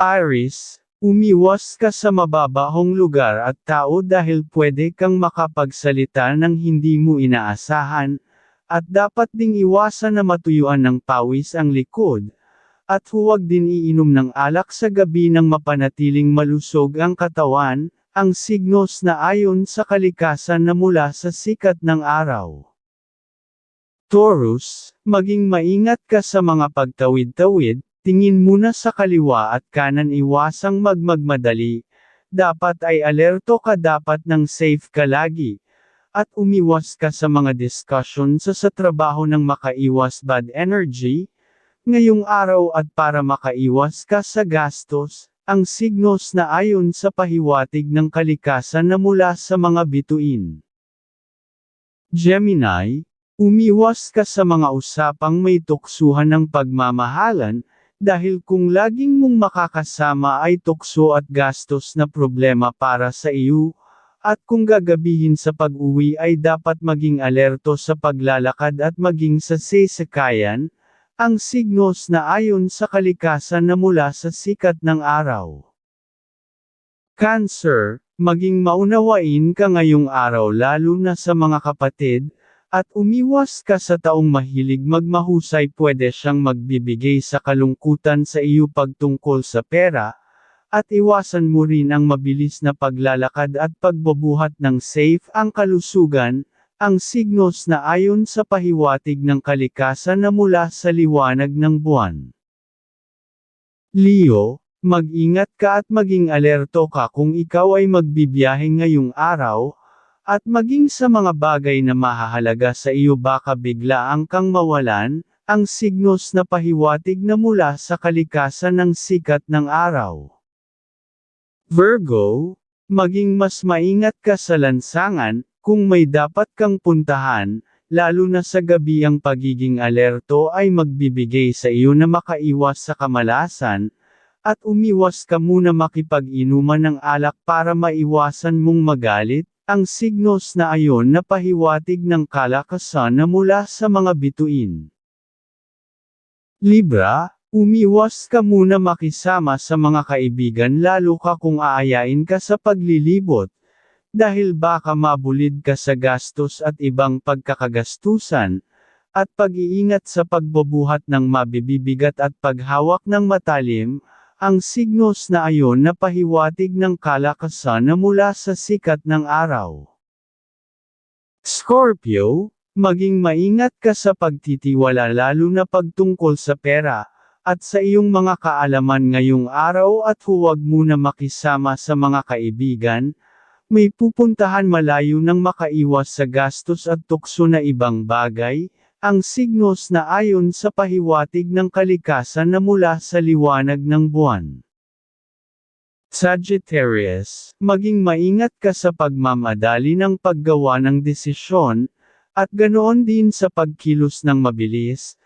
Aris, umiwas ka sa mababahong lugar at tao dahil pwede kang makapagsalita ng hindi mo inaasahan, at dapat ding iwasan na matuyuan ng pawis ang likod, at huwag din iinom ng alak sa gabi nang mapanatiling malusog ang katawan, ang signos na ayon sa kalikasan na mula sa sikat ng araw. Taurus, maging maingat ka sa mga pagtawid-tawid, tingin muna sa kaliwa at kanan iwasang magmagmadali, dapat ay alerto ka dapat ng safe ka lagi, at umiwas ka sa mga discussion sa sa trabaho ng makaiwas bad energy, ngayong araw at para makaiwas ka sa gastos, ang signos na ayon sa pahiwatig ng kalikasan na mula sa mga bituin. Gemini, umiwas ka sa mga usapang may tuksuhan ng pagmamahalan, dahil kung laging mong makakasama ay tukso at gastos na problema para sa iyo, at kung gagabihin sa pag-uwi ay dapat maging alerto sa paglalakad at maging sa sesakayan, ang signos na ayon sa kalikasan na mula sa sikat ng araw. Cancer, maging maunawain ka ngayong araw lalo na sa mga kapatid, at umiwas ka sa taong mahilig magmahusay pwede siyang magbibigay sa kalungkutan sa iyo pagtungkol sa pera, at iwasan mo rin ang mabilis na paglalakad at pagbabuhat ng safe ang kalusugan, ang signos na ayon sa pahiwatig ng kalikasan na mula sa liwanag ng buwan. Leo, mag-ingat ka at maging alerto ka kung ikaw ay magbibiyahe ngayong araw, at maging sa mga bagay na mahahalaga sa iyo baka bigla ang kang mawalan, ang signos na pahiwatig na mula sa kalikasan ng sikat ng araw. Virgo, maging mas maingat ka sa lansangan, kung may dapat kang puntahan, lalo na sa gabi ang pagiging alerto ay magbibigay sa iyo na makaiwas sa kamalasan, at umiwas ka muna makipag-inuman ng alak para maiwasan mong magalit, ang signos na ayon na pahiwatig ng kalakasan na mula sa mga bituin. Libra, umiwas ka muna makisama sa mga kaibigan lalo ka kung aayain ka sa paglilibot, dahil baka mabulid ka sa gastos at ibang pagkakagastusan, at pag-iingat sa pagbubuhat ng mabibibigat at paghawak ng matalim, ang signos na ayon na pahiwatig ng kalakasan na mula sa sikat ng araw. Scorpio, maging maingat ka sa pagtitiwala lalo na pagtungkol sa pera, at sa iyong mga kaalaman ngayong araw at huwag muna makisama sa mga kaibigan, may pupuntahan malayo nang makaiwas sa gastos at tukso na ibang bagay, ang signos na ayon sa pahiwatig ng kalikasan na mula sa liwanag ng buwan. Sagittarius, maging maingat ka sa pagmamadali ng paggawa ng desisyon, at ganoon din sa pagkilos ng mabilis,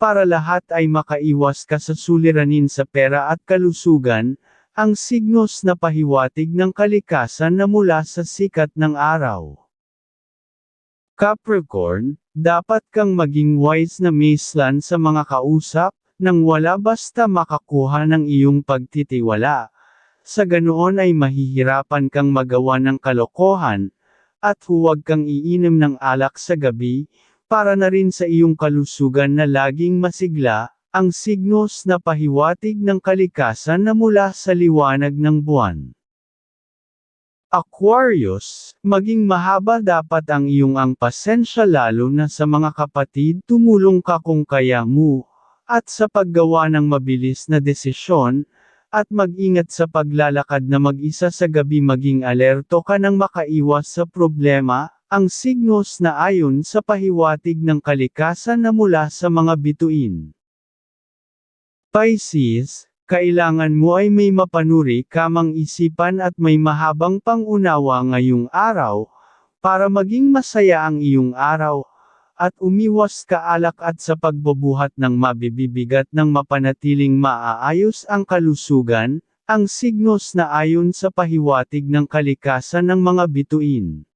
para lahat ay makaiwas ka sa suliranin sa pera at kalusugan, ang signos na pahiwatig ng kalikasan na mula sa sikat ng araw. Capricorn, dapat kang maging wise na mislan sa mga kausap, nang wala basta makakuha ng iyong pagtitiwala. Sa ganoon ay mahihirapan kang magawa ng kalokohan, at huwag kang iinom ng alak sa gabi, para na rin sa iyong kalusugan na laging masigla, ang signos na pahiwatig ng kalikasan na mula sa liwanag ng buwan. Aquarius, maging mahaba dapat ang iyong ang pasensya lalo na sa mga kapatid tumulong ka kung kaya mo, at sa paggawa ng mabilis na desisyon, at mag-ingat sa paglalakad na mag-isa sa gabi maging alerto ka nang makaiwas sa problema, ang signos na ayon sa pahiwatig ng kalikasan na mula sa mga bituin. Pisces, kailangan mo ay may mapanuri kamang isipan at may mahabang pangunawa ngayong araw, para maging masaya ang iyong araw, at umiwas ka alak at sa pagbubuhat ng mabibibigat ng mapanatiling maaayos ang kalusugan, ang signos na ayon sa pahiwatig ng kalikasan ng mga bituin.